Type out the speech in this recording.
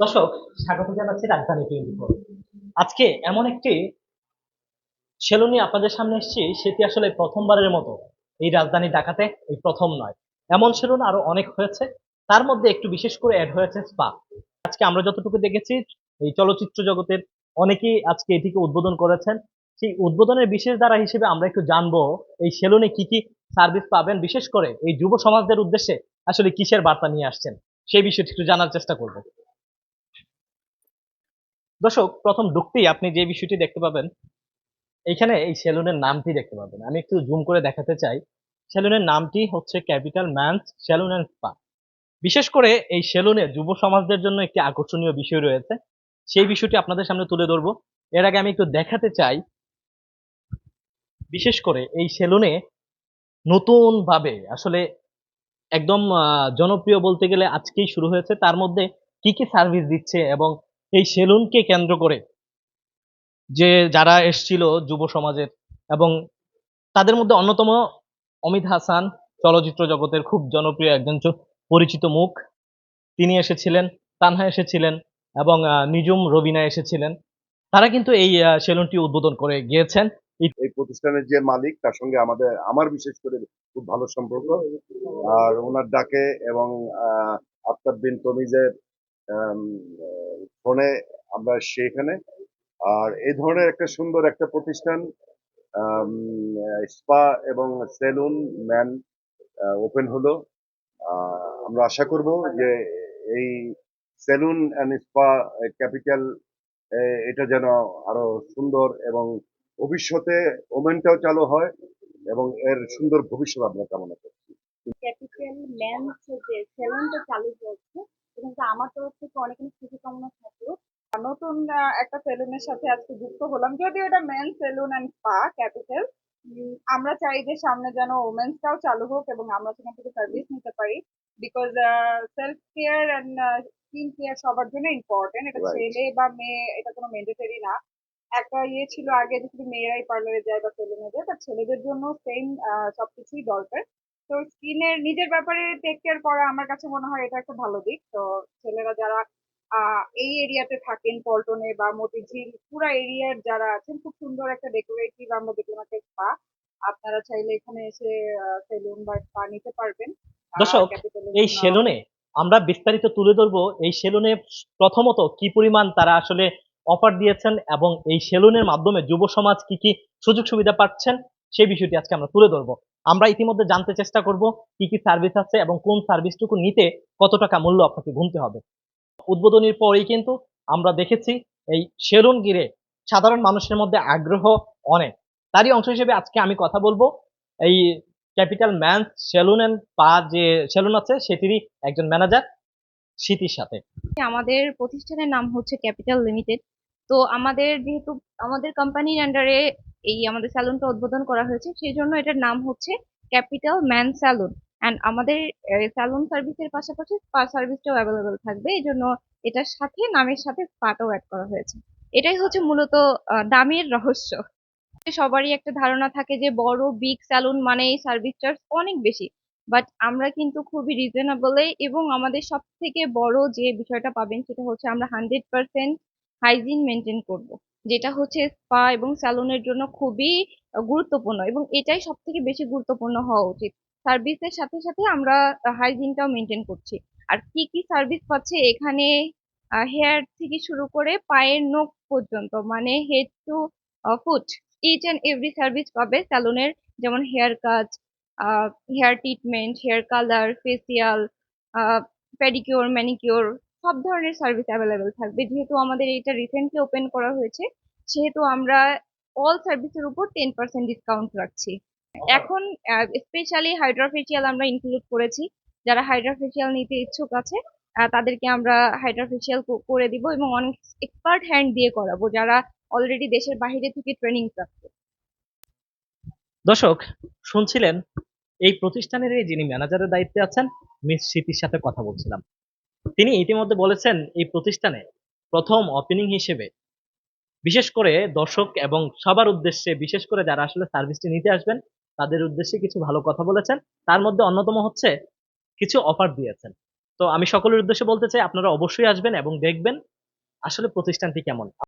দর্শক, স্বাগত জানাচ্ছি রাজধানী টোয়েন্টি ফোর আজকে এমন একটি সেলুনি আপনাদের সামনে এসেছি, সেটি আসলে প্রথমবারের মতো। এই রাজধানী ঢাকাতে এই প্রথম নয়। এমন সেলুন আরও অনেক হয়েছে। তার মধ্যে একটু বিশেষ করে অ্যাড হয়েছে স্পা আজকে আমরা যতটুকু দেখেছি, এই চলচ্চিত্র জগতের অনেকেই আজকে এটিকে উদ্বোধন করেছেন। সেই উদ্বোধনের বিশেষ দ্বারা হিসেবে আমরা একটু জানব এই সেলুনে কি কি সার্ভিস পাবেন, বিশেষ করে এই যুব সমাজদের উদ্দেশ্যে আসলে কিসের বার্তা নিয়ে আসছেন, সেই বিষয়টি একটু জানার চেষ্টা করব। দর্শক, প্রথম ঢুকতেই আপনি যে বিষয়টি দেখতে পাবেন এইখানে এই সেলুনের নামটি দেখতে পাবেন। আমি একটু জুম করে দেখাতে চাই। সেলুনের নামটি হচ্ছে capital man's salon and spa. বিশেষ করে এই সেলুনে যুব সমাজদের জন্য একটি আকর্ষণীয় বিষয় রয়েছে। সেই বিষয়টি আপনাদের সামনে তুলে ধরবো। এর আগে আমি একটু দেখাতে চাই বিশেষ করে এই সেলুনে নতুন ভাবে আসলে একদম জনপ্রিয় বলতে গেলে আজকেই শুরু হয়েছে। তার মধ্যে কি কি সার্ভিস দিচ্ছে এবং এই সেলুনকে কেন্দ্র করে যে যারা এসছিল যুব সমাজের এবং তাদের মধ্যে অন্যতম অমিত হাসান, চলচ্চিত্র জগতের খুব জনপ্রিয় একজন পরিচিত মুখ। তিনি এসেছিলেন, তানহা এসেছিলেন এবং নিজুম রবিনা এসেছিলেন। তারা কিন্তু এই সেলুনটি উদ্বোধন করে গিয়েছেন। এই প্রতিষ্ঠানের যে মালিক, তার সঙ্গে আমাদের, আমার বিশেষ করে খুব ভালো সম্পর্ক। আর ওনার ডাকে এবং আফতাব বিন তমিজের ফোনে আমরা সেখানে আর এই ধরনের একটা সুন্দর একটা প্রতিষ্ঠান স্পা এবং সেলুন, ম্যান ওপেন হলো। আমরা আশা করব যে এই সেলুন অ্যান্ড স্পা ক্যাপিটাল এটা যেন আরও সুন্দর এবং ভবিষ্যতে ওমেনটাও চালু হয় এবং এর সুন্দর ভবিষ্যৎ আমরা কামনা করি ক্যাপিটাল ম্যানস যে সেলুনটা চালু হয়েছে কিন্তু আমার তরফ থেকে অনেক অনেক শুভকামনা থাকল। নতুন একটা সেলুনের সাথে আজকে যুক্ত হলাম। যদিও এটা men salon and spa capital আমরা চাই যে সামনে যেন ওমেন্সটাও চালু হোক এবং আমরা সেখান থেকে সার্ভিস নিতে পারি because self care and skin care সবার জন্য ইম্পর্টেন্ট এটা ছেলে বা মেয়ে এটা কোনো ম্যান্ডেটরি না। একটা ইয়ে ছিল আগে যে শুধু মেয়েরাই পার্লারে যায় বা সেলুনে যায় বাট ছেলেদের জন্য সেম সবকিছুই দরকার। তো স্কিনের নিজের ব্যাপারে টেক কেয়ার করা আমার কাছে মনে হয় এটা একটা ভালো দিক। তো ছেলেরা যারা এই এরিয়াতে থাকেন পল্টনে বা মতিঝিল পুরা এরিয়ার যারা আছেন খুব সুন্দর একটা ডেকোরেটিভ আমরা দেখলাম একটা স্পা আপনারা চাইলে এখানে এসে সেলুন বা স্পা নিতে পারবেন। দর্শক, এই সেলুনে আমরা বিস্তারিত তুলে ধরবো এই সেলুনে প্রথমত কি পরিমাণ তারা আসলে অফার দিয়েছেন এবং এই সেলুনের মাধ্যমে যুব সমাজ কি কি সুযোগ সুবিধা পাচ্ছেন, সেই বিষয়টি আজকে আমরা তুলে ধরবো। আমরা ইতিমধ্যে জানতে চেষ্টা করব কি কি সার্ভিস আছে এবং কোন সার্ভিসটুকু নিতে কত টাকা মূল্য আপনাকে গুনতে হবে। উদ্বোধনীর পরেই কিন্তু আমরা দেখেছি এই সেলুন গিরে সাধারণ মানুষের মধ্যে আগ্রহ অনেক। তারই অংশ হিসেবে আজকে আমি কথা বলব এই ক্যাপিটাল ম্যান সেলুন এন্ড পা যে সেলুন আছে, সেটিরই একজন ম্যানেজার, স্মৃতির সাথে। আমাদের প্রতিষ্ঠানের নাম হচ্ছে ক্যাপিটাল লিমিটেড। তো আমাদের যেহেতু, আমাদের কোম্পানির আন্ডারে এই আমাদের স্যালুনটা উদ্বোধন করা হয়েছে, সেই জন্য এটার নাম হচ্ছে ক্যাপিটাল ম্যান স্যালুন অ্যান্ড আমাদের স্যালুন সার্ভিসের পাশাপাশি স্পা সার্ভিসটাও অ্যাভেলেবেল থাকবে, এই জন্য এটার সাথে নামের সাথে স্পাটাও অ্যাড করা হয়েছে। এটাই হচ্ছে মূলত দামের রহস্য। সবারই একটা ধারণা থাকে যে বড় বিগ স্যালুন মানে এই সার্ভিস চার্জ অনেক বেশি। বাট আমরা কিন্তু খুবই রিজনেবলে এবং আমাদের সব থেকে বড় যে বিষয়টা পাবেন সেটা হচ্ছে আমরা হান্ড্রেড পার্সেন্ট হাইজিন মেনটেন করব। যেটা হচ্ছে স্পা এবং স্যালুনের জন্য খুবই গুরুত্বপূর্ণ এবং এটাই সব থেকে বেশি গুরুত্বপূর্ণ হওয়া উচিত। সার্ভিসের সাথে সাথে আমরা হাইজিনটাও মেনটেন করছি। আর কি কি সার্ভিস পাচ্ছে এখানে হেয়ার থেকে শুরু করে পায়ের নখ পর্যন্ত মানে head to foot each and every service পাবে স্যালুনের যেমন hair cut hair treatment hair colour facial pedicure manicure সব ধরনের সার্ভিস অ্যাভেলেবেল থাকবে। যেহেতু আমাদের এটা রিসেন্টলি ওপেন করা হয়েছে সেহেতু আমরা অল সার্ভিসের উপর টেন পার্সেন্ট ডিসকাউন্ট রাখছি। এখন স্পেশালি হাইড্রাফেশিয়াল আমরা ইনক্লুড করেছি। যারা হাইড্রাফেশিয়াল নিতে ইচ্ছুক আছে তাদেরকে আমরা হাইড্রাফেশিয়াল করে দিব এবং অনেক এক্সপার্ট হ্যান্ড দিয়ে করাবো যারা অলরেডি দেশের বাইরে থেকে ট্রেনিং প্রাপ্ত। দর্শক শুনছিলেন? এই প্রতিষ্ঠানের যিনি ম্যানেজারের দায়িত্বে আছেন মিস স্মৃতির সাথে কথা বলছিলাম। তিনি ইতিমধ্যে বলেছেন, এই প্রতিষ্ঠানে প্রথম ওপেনিং হিসেবে, বিশেষ করে দর্শক এবং সবার উদ্দেশ্যে, বিশেষ করে যারা আসলে সার্ভিসটি নিতে আসবেন, তাদের উদ্দেশ্যে কিছু ভালো কথা বলেছেন। তার মধ্যে অন্যতম হচ্ছে কিছু অফার দিয়েছেন। তো আমি সকলের উদ্দেশ্যে বলতে চাই, আপনারা অবশ্যই আসবেন এবং দেখবেন আসলে প্রতিষ্ঠানটি কেমন।